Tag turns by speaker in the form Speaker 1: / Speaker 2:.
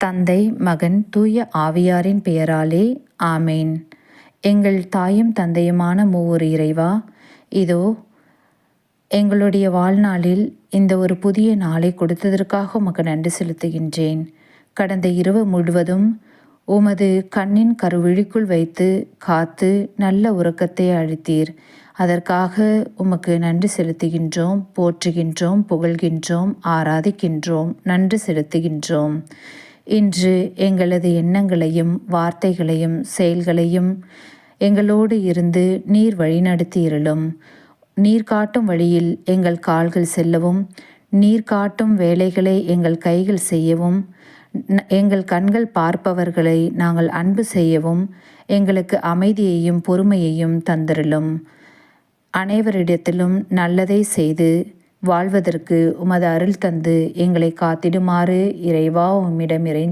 Speaker 1: தந்தை மகன் தூய ஆவியாரின் பெயராலே ஆமேன். எங்கள் தாயும் தந்தையுமான மூவொரு இறைவா இதோ எங்களுடைய வாழ்நாளில் இந்த ஒரு புதிய நாளை கொடுத்ததற்காக உமக்கு நன்றி செலுத்துகின்றேன். கடந்த இரவு முழுவதும் உமது கண்ணின் கருவிழிக்குள் வைத்து காத்து நல்ல உறக்கத்தை அழித்தீர். அதற்காக உமக்கு நன்றி செலுத்துகின்றோம் போற்றுகின்றோம் புகழ்கின்றோம் ஆராதிக்கின்றோம் நன்றி செலுத்துகின்றோம். இன்று எங்களது எண்ணங்களையும் வார்த்தைகளையும் செயல்களையும் எங்களோடு இருந்து நீர் வழிநடத்தியிருளும். நீர் காட்டும் வழியில் எங்கள் கால்கள் செல்லவும். நீர் காட்டும் வேலைகளை எங்கள் கைகள் செய்யவும். எங்கள் கண்கள் பார்ப்பவர்களை நாங்கள் அன்பு செய்யவும். எங்களுக்கு அமைதியையும் பொறுமையையும் தந்திருளும். அனைவரிடத்திலும் நல்லதை செய்து வாழ்வதற்கு உமது அருள் தந்து எங்களை காத்திடுமாறு இறைவா உம்மிடம் இறை